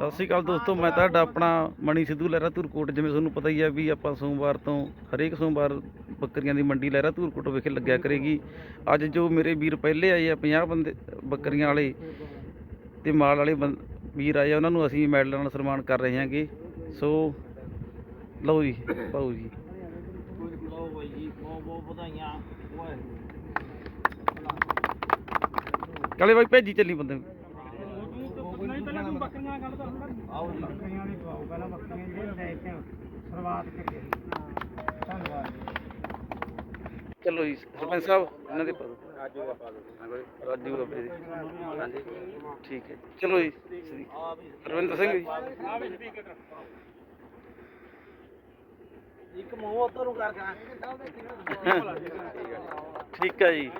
ਸਤਿ ਸ਼੍ਰੀ ਅਕਾਲ ਦੋਸਤੋ, ਮੈਂ ਤੁਹਾਡਾ ਆਪਣਾ ਮਣੀ ਸਿੱਧੂ ਲਹਿਰਾ ਧੂਰਕੋਟ ਜਿਵੇਂ ਤੁਹਾਨੂੰ ਪਤਾ ਹੀ ਹੈ ਵੀ ਆਪਾਂ ਸੋਮਵਾਰ ਤੋਂ ਹਰੇਕ ਸੋਮਵਾਰ ਬੱਕਰੀਆਂ ਦੀ ਮੰਡੀ ਲਹਿਰਾ ਧੂਰਕੋਟ ਵਿਖੇ ਲੱਗਿਆ ਕਰੇਗੀ। ਅੱਜ ਜੋ ਮੇਰੇ ਵੀਰ ਪਹਿਲੇ ਆਏ ਆ 50 ਬੰਦੇ, ਬੱਕਰੀਆਂ ਵਾਲੇ ਤੇ ਮਾਲ ਵਾਲੇ ਬੰ- ਵੀਰ ਆਏ ਆ, ਉਹਨਾਂ ਨੂੰ ਅਸੀਂ ਮੈਡਲਾਂ ਨਾਲ ਸਨਮਾਨ ਕਰ ਰਹੇ ਹਾਂਗੇ। ਸੋ, ਲਓ ਜੀ, ਪਾਓ ਜੀ। ਲਓ ਬਾਈ ਜੀ ਬਹੁਤ ਬਹੁਤ ਵਧਾਈਆਂ ਕਾਲੇ ਬਾਈ, ਭੇਜੀ ਚੱਲੀ ਬੰਦੇ ਨੂੰ। ਆਓ ਜੀ। ਬੱਕਰੀਆਂ ਦੀ ਪਾਓ ਪਹਿਲਾਂ ਬੱਕਰੀਆਂ ਜਿਹੜੇ ਲੈ ਕੇ ਸ਼ੁਰੂਆਤ ਕਰੀਏ ਧੰਨਵਾਦ। ਚਲੋ ਜੀ ਸਰਪੰਚ ਸਾਹਿਬ ਇਹਨਾਂ ਦੇ ਪਾ ਦਿਓ। ਰਾਜੂ ਦਾ ਪਾ ਦਿਓ ਰਾਜੂ ਦਾ। ਪਾ ਹਾਂਜੀ ਠੀਕ ਹੈ। ਚਲੋ ਜੀ ਰਵਿੰਦਰ ਸਿੰਘ ਜੀ। ਇੱਕ ਮੂੰਹ ਉੱਧਰ ਨੂੰ ਕਰ ਠੀਕ ਹੈ ਜੀ।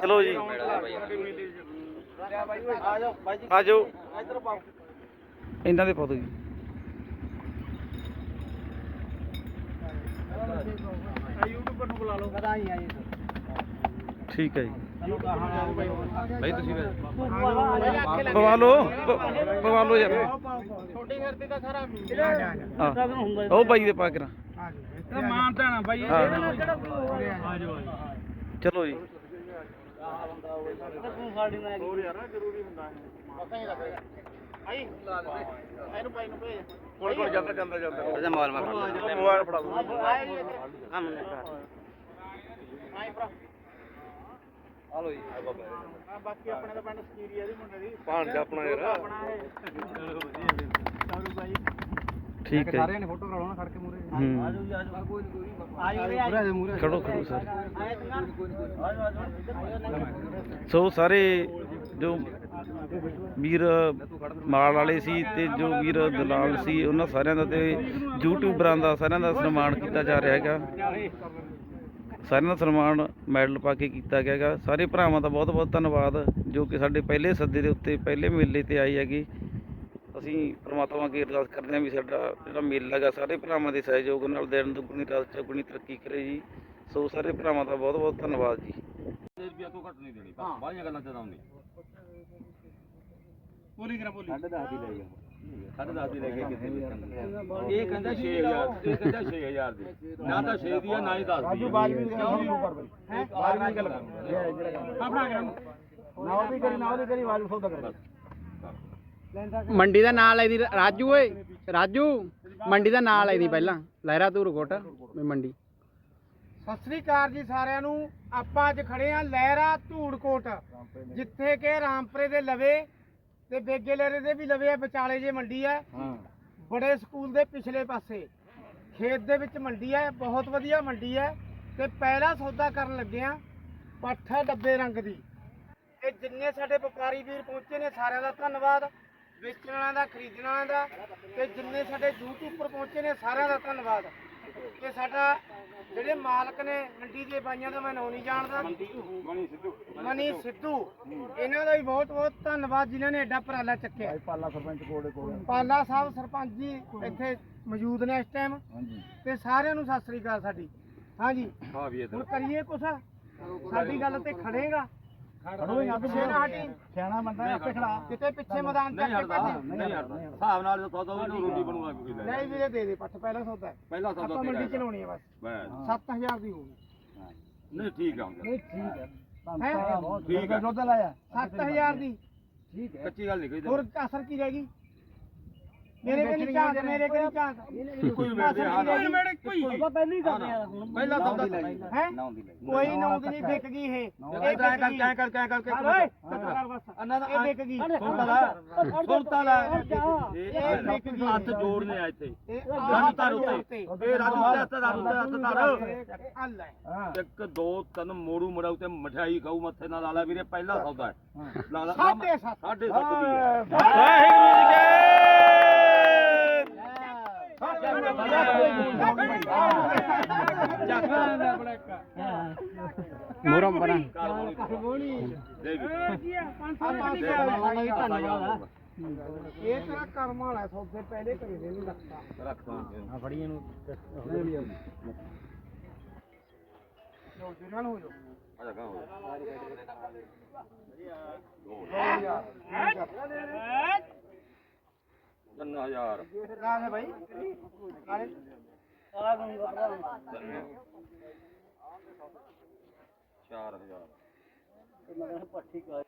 ਚਲੋ ਜੀ। ਆ ਜਾਓ ਬਾਈ ਜੀ ਆ ਜਾਓ ਇੱਧਰ ਪਾਓ। ਇਹਨਾਂ ਦੇ ਪਾ ਦਿਓ ਜੀ। ਯੂਟਿਊਬਰ ਨੂੰ ਬੁਲਾ ਲਓ ਵਧਾਈਆਂ ਜੀ ਠੀਕ ਹੈ ਜੀ। ਚਲੋ ਕਹਾਂ ਆਓ ਬਾਈ ਭਾਈ ਤੁਸੀਂ ਬਾਈ ਪਵਾ ਲਓ ਪ- ਪਵਾ ਲਓ ਯਾਰ। ਛੋਟੀ ਘਰ ਤੇ ਤਾਂ ਸਾਰਾ ਹਾਂ ਉਹ ਬਾਈ ਦੇ ਪਾ ਕੇ ਨਾ। ਇਹ ਮਾਨਤਾ ਨਾ ਬਾਈ। ਹਾਂ। ਆ ਜਾਓ ਚਲੋ ਜੀ ਹੋਰ ਯਾਰ ਜ਼ਰੂਰੀ ਹੁੰਦਾ ਆਈ ਇਹਨੂੰ ਪਾਈ ਨੂੰ ਭੇਜ। ਕੋਲ ਕੋਲ ਜਾਂਦਾ ਜਾਂਦਾ ਜਾਂਦਾ। ਇਹਦਾ ਮੋਬਾਈਲ ਮਾਰ ਮੋਬਾਈਲ ਫੜਾ ਦੋ ਕੰਮ ਨੇ ਆਈ ਭਰਾ। ਹਲੋ ਜੀ। ਆ ਬਾਕੀ ਆਪਣੇ ਦਾ ਪਿੰਡ ਸਕੀਰੀਆ ਦੀ ਮੁੰਡੇ ਦੀ। ਭਾਣ ਜਾ ਆਪਣਾ ਯਾਰ। ਆਪਣਾ ਇਹ। ਸਾਰੂ ਬਾਈ ਠੀਕ ਹੈ ਜੀ। ਨੇ ਫੋਟੋ ਕਰਾਉਣਾ ਖੜ ਕੇ ਮੂਰੇ ਖੜੋ ਖੜੋ ਸਰ ਸੋ ਸਾਰੇ ਜੋ ਵੀਰ ਮਾਲ ਵਾਲੇ ਸੀ ਤੇ ਜੋ ਵੀਰ ਦਲਾਲ ਸੀ, ਉਹਨਾਂ ਸਾਰਿਆਂ ਦਾ ਤੇ ਯੂਟਿਊਬਰਾਂ ਦਾ ਸਾਰਿਆਂ ਦਾ ਸਨਮਾਨ ਕੀਤਾ ਜਾ ਰਿਹਾ ਹੈਗਾ। ਸਾਰਿਆਂ ਦਾ ਸਨਮਾਨ ਮੈਡਲ ਪਾ ਕੇ ਕੀਤਾ ਗਿਆ ਹੈਗਾ। ਸਾਰੇ ਭਰਾਵਾਂ ਦਾ ਬਹੁਤ ਬਹੁਤ ਧੰਨਵਾਦ, ਜੋ ਕਿ ਸਾਡੇ ਪਹਿਲੇ ਸੱਦੇ ਦੇ ਉੱਤੇ, ਪਹਿਲੇ ਮੇਲੇ ਤੇ ਆਏ ਹੈਗੇ। ਅਸੀਂ ਪ੍ਰਮਾਤਮਾ ਅੱਗੇ ਅਰਦਾਸ ਕਰਦੇ ਹਾਂ ਵੀ ਸਾਡਾ ਜਿਹੜਾ ਮੇਲਾ ਹੈਗਾ ਸਾਰੇ ਭਰਾਵਾਂ ਦੇ ਸਹਿਯੋਗ ਨਾਲ ਦਿਨ ਦੁਗਣੀ ਰਾਤ ਚੌਗੁਣੀ ਤਰੱਕੀ ਕਰੇ ਜੀ। ਸੋ ਸਾਰੇ ਭਰਾਵਾਂ ਦਾ ਬਹੁਤ ਬਹੁਤ ਧੰਨਵਾਦ ਜੀ। ਰੁਪਿਆ ਤੋਂ ਘੱਟ ਨਹੀਂ ਦੇਣੀ ਬਾਹਲੀਆਂ ਗੱਲਾਂ ਤੇ ਆਉਂਦੀ ਬੋਲੀ ਕਰਾ ਬੋਲੀ। ਸਾਢੇ 10 ਦੀ ਲੈ ਗਿਆ ਸਾਢੇ 10 ਦੀ ਲੈ ਕੇ ਕਿੱਥੇ ਵੇਚਣ ਇਹ ਕਹਿੰਦਾ 6000 ਇਹ ਕਹਿੰਦਾ 6000 ਦੀ। ਨਾ ਤਾਂ 6 ਦੀ ਆ ਨਾ ਹੀ 10 ਦੀ ਰਾਜੂ ਬਾਜ ਵੀ ਕਰ ਬਈ ਹੈ? ਬਾਜ ਵੀ ਗੱਲ ਆਪਣਾ ਕਰਾਂ ਨਾ ਉਹਦੀ ਕਰੀ ਨਾ ਉਹਦੀ ਕਰੀ ਬਾਜ ਸੌਦਾ ਕਰ। ਮੰਡੀ ਦਾ ਨਾਂ ਲੈ ਦੀ ਰਾਜੂ ਓਏ। ਰਾਜੂ ਮੰਡੀ ਦਾ ਨਾਂ ਲੈ ਦੀ ਪਹਿਲਾਂ। ਲਹਿਰਾ ਧੂਰਕੋਟ ਵੀ ਮੰਡੀ। ਸਤਿ ਸ੍ਰੀ ਅਕਾਲ ਜੀ ਸਾਰਿਆਂ ਨੂੰ। ਆਪਾਂ ਅੱਜ ਖੜੇ ਆ ਲਹਿਰਾ ਧੂੜਕੋਟ ਜਿੱਥੇ ਕਿ ਰਾਮਪੁਰੇ ਦੇ ਲਵੇ ਤੇ ਬੇਗੇ ਲਹਿਰੇ ਦੇ ਵੀ ਲਵੇ ਆ ਵਿਚਾਲੇ ਜੇ ਮੰਡੀ ਹੈ। ਬੜੇ ਸਕੂਲ ਦੇ ਪਿਛਲੇ ਪਾਸੇ। ਖੇਤ ਦੇ ਵਿੱਚ ਮੰਡੀ ਹੈ ਬਹੁਤ ਵਧੀਆ ਮੰਡੀ ਹੈ ਤੇ ਪਹਿਲਾ ਸੌਦਾ ਕਰਨ ਲੱਗੇ ਆ ਪੱਠਾ ਡੱਬੇ ਰੰਗ ਦੀ। ਤੇ ਜਿੰਨੇ ਸਾਡੇ ਵਪਾਰੀ ਵੀਰ ਪਹੁੰਚੇ ਨੇ ਸਾਰਿਆਂ ਦਾ ਧੰਨਵਾਦ। ਵੇਚਣ ਦਾ ਖਰੀਦਣ ਦਾ ਤੇ ਜਿੰਨੇ ਸਾਡੇ YouTube ਉੱਪਰ ਪਹੁੰਚੇ ਨੇ ਸਾਰਿਆਂ ਦਾ ਧੰਨਵਾਦ। ਤੇ ਸਾਡਾ ਜਿਹੜੇ ਮਾਲਕ ਨੇ ਮੰਡੀ ਦੇ ਬਾਈਆਂ ਦਾ ਮੈਂ ਨਾਂ ਨਹੀਂ ਜਾਣਦਾ। ਮਨੀ ਸਿੱਧੂ। ਇਹਨਾਂ ਦਾ ਵੀ ਬਹੁਤ ਬਹੁਤ ਧੰਨਵਾਦ ਜਿਨ੍ਹਾਂ ਨੇ ਐਡਾ ਉਪਰਾਲਾ ਚੱਕਿਆ। ਪਾਲਾ ਸਰਪੰਚ ਕੋਲੇ ਕੋਲੇ। ਪਾਲਾ ਸਾਹਿਬ ਸਰਪੰਚ ਜੀ ਇੱਥੇ ਮੌਜੂਦ ਨੇ ਇਸ ਟਾਈਮ ਤੇ ਸਾਰਿਆਂ ਨੂੰ ਸਤਿ ਸ੍ਰੀ ਅਕਾਲ ਸਾਡੀ। ਹਾਂਜੀ। ਹਾਂ ਵੀ ਹੁਣ ਕਰੀਏ ਕੁਛ? ਸਾਡੀ ਗੱਲ ਤੇ ਖੜੇਗਾ। ਖੜੋ ਯਾਰ ਸਿਆਣਾ ਹਟੀ। ਸਿਆਣਾ ਬੰਦਾ ਆਪੇ ਖੜਾ ਕਿਤੇ ਪਿੱਛੇ ਮੈਦਾਨ ਨਹੀਂ ਚੱਕ ਕੇ ਹਟਦਾ। ਭੱਜ ਨਹੀਂ ਹਟਦਾ। ਹਿਸਾਬ ਨਾਲ ਸੌਦਾ ਵੀ ਨੂੰ ਰੋਟੀ ਬਣੂਗਾ ਕੋਈ ਲੈ ਨਹੀਂ ਵੀਰੇ ਦੇ ਦੇ ਪੱਠ ਪਹਿਲਾ ਸੌਦਾ ਹੈ। ਪਹਿਲਾ ਸੌਦਾ ਆਪਾਂ ਮੰਡੀ ਤੇਰਾ ਚਲਾਉਣੀ ਹੈ ਬਸ। ਬਸ। 7000 ਦੀ ਹੋਊਗੀ। ਨਹੀਂ ਠੀਕ ਆ ਹੁਣ ਠੀਕ ਹੈ। ਠੀਕ ਆ। ਦੁੱਧ ਲਾਇਆ। 7000 ਦੀ। ਕੱਚੀ ਗੱਲ ਨਹੀਂ ਕੋਈ ਹੋਰ ਅਸਰ ਕੀ ਰਹਿ ਗਈ? ਮੇਰੇ ਕਿ ਨਹੀਂ ਚਾਹਤ ਮੇਰੇ ਕਿ ਨਹੀਂ ਚਾਹਤ ਕੋਈ ਵੇਚਦੇ ਹਾਂ ਕੋਈ ਪਹਿਲੀ ਕਰਦੇ ਆ। ਹੁਣ ਪਹਿਲਾ ਸੌਦਾ ਹੈ? ਕੋਈ ਨੌਂ ਦੀ ਨਹੀਂ ਵਿਕ ਗਈ ਇਹ। ਇਹ ਐ ਵਿਕ ਗਈ। ਕਰ ਐ ਕਰ ਐ ਕਰਕੇ ਓਏ, ਚੁੱਪ ਕਰ ਬਸ। ਅੰਨਾ ਦਾ ਇਹ ਵਿਕ ਗਈ। ਸੁਣਤਾ ਲੈ ਸੁਣਤਾ ਲੈ ਇਹ ਵਿਕ ਗਈ। ਹੱਥ ਜੋੜਨੇ ਆ ਇੱਥੇ। ਇਹ ਰਾਜੂ ਧਰ ਉੱਤੇ ਇਹ ਰਾਜੂ ਤੇ ਹੱਥ ਰਾਜੂ ਤੇ ਹੱਥ ਧਰ ਅੱਲ ਹੈ। ਇੱਕ ਦੋ ਤਿੰਨ ਮੋੜੂ ਮੜਾਉ ਤੇ ਮਠਿਆਈ ਖਾਊ ਮੱਥੇ ਨਾਲ। ਲਾਲਾ ਵੀਰੇ ਪਹਿਲਾ ਸੌਦਾ ਹੈ। ਲਾ ਲਾ ਸਾਢੇ ਸੱਤ। ਸਾਢੇ ਸੱਤ ਦੀ ਹੈ। ਵਾਹਿਗੁਰੂ ਜੀ ਮੁਰਮ ਬਣਾ। ਇਹ ਤੇਰਾ ਕਰਮ ਵਾਲਾ ਸੌਦੇ ਪਹਿਲੇ ਕਰੀ ਦੇ ਨੂੰ ਰੱਖਦਾ ਰੱਖਦਾ ਆ ਫੜੀਆਂ ਨੂੰ ਲੋ ਜੀ ਨਾਲ ਹੋ ਜਾ। ਆ ਜਾ ਗਾ ਹੋ ਜਾ ਵਧੀਆ ਦੋ ਯਾਰ 3000 कहाँ है भाई अरे सारा घूम चार हजार पट्टी का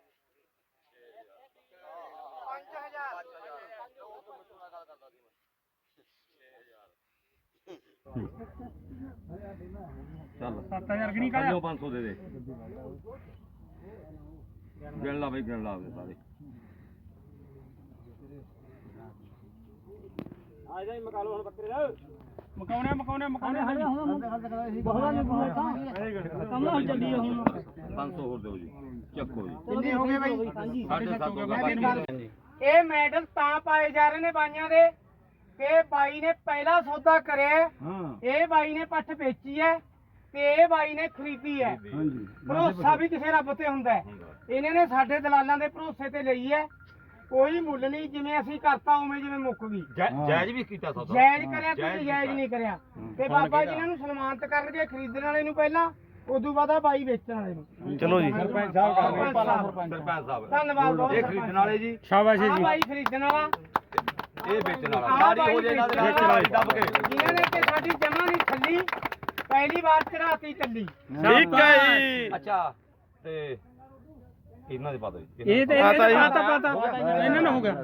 ਚੱਲ 7000 ਗਣੀ ਕਾਲਾ 500 ਦੇ ਦੇ ਗਿਣ ਲਾ ਬਈ ਗਿਣ ਲਾ ਸਾਰੇ ਆ ਜਾ ਮਕਾ ਲੋ ਹੁਣ ਬੱਕਰੇ ਦਾ। ਮਕਾਉਣੇ ਮਕਾਉਣੇ ਮਕਾਉਣੇ ਬਹੁਤਾ ਨਹੀਂ ਬੋਲਦਾ ਕੰਮ ਹੋ ਚੱਲੀ ਹੁਣ। 500 ਹੋਰ ਦਿਓ ਜੀ। ਚੱਕੋ ਜੀ। ਕਿੰਨੇ ਹੋ ਗਏ ਬਾਈ? ਸਾਢੇ ਸੱਤ ਹੋ ਗਿਆ ਬਾਕੀ ਇਹ ਮੈਡਲ ਤਾਂ ਪਾਏ ਜਾ ਰਹੇ ਨੇ ਬਾਈਆਂ ਦੇ। ਕਿ ਬਾਈ ਨੇ ਪਹਿਲਾ ਸੌਦਾ ਕਰਿਆ। ਹੈ। ਇਹ ਬਾਈ ਨੇ ਪੱਠ ਵੇਚੀ ਹੈ ਤੇ ਇਹ ਬਾਈ ਨੇ ਖਰੀਦੀ ਹੈ। ਭਰੋਸਾ ਵੀ ਕਿਸੇ ਰੱਬ ਤੇ ਹੁੰਦਾ ਹੈ। ਇਹਨਾਂ ਨੇ ਸਾਡੇ ਦਲਾਲਾਂ ਦੇ ਭਰੋਸੇ ਤੇ ਲਈ ਹੈ। ਕੋਈ ਮੁੱਲ ਨਹੀਂ ਜਿਵੇਂ ਅਸੀਂ ਕਰਤਾ ਉਵੇਂ ਜਿਵੇਂ ਮੁੱਕ ਗਈ। ਜਾਇਜ਼ ਵੀ ਕੀਤਾ ਸੌਦਾ। ਜਾਇਜ਼ ਕਰਿਆ ਕੋਈ ਜਾਇਜ਼ ਨਹੀਂ ਕਰਿਆ। ਤੇ ਬਾਬਾ ਜੀ ਇਹਨਾਂ ਨੂੰ ਸਨਮਾਨਿਤ ਕਰਨਗੇ ਖਰੀਦਣ ਵਾਲੇ ਨੂੰ ਪਹਿਲਾਂ ਉਦੋਂ ਬਾਅਦ ਆ ਬਾਈ ਵੇਚਣ ਵਾਲੇ ਨੂੰ। ਚਲੋ ਜੀ। ਸਰਪੰਚ ਸਾਹਿਬ ਸਰਪੰਚ ਸਾਹਿਬ। ਧੰਨਵਾਦ ਬਹੁਤ ਇਹ ਖਰੀਦਣ ਵਾਲੇ ਜੀ। ਸ਼ਾਬਾਸ਼ ਜੀ। ਬਾਈ ਖਰੀਦਣ ਵਾਲਾ। ਇਹ ਵੇਚਣ ਵਾਲਾ। ਆਹ ਸਾਰੀ ਹੋ ਜੇ ਇਹਨਾਂ ਦੇ ਵੇਚਣ ਨਾਲ ਵਾਲਾ। ਦੱਬ ਕੇ। ਜਿਨ੍ਹਾਂ ਨੇ ਕਿ ਸਾਡੀ ਜਮਾ ਨਹੀਂ ਥੱਲੀ ਪਹਿਲੀ ਵਾਰ ਚੜਾਤੀ ਚੱਲੀ। ਠੀਕ ਹੈ ਜੀ। ਅੱਛਾ ਤੇ ਇਹਨਾਂ ਦੇ ਪਾ ਦਿਓ ਜੀ ਇਹ ਤੇ ਪਤਾ ਜੀ। ਪਤਾ ਪਤਾ ਇਹਨਾਂ ਨੂੰ ਹੋ ਗਿਆ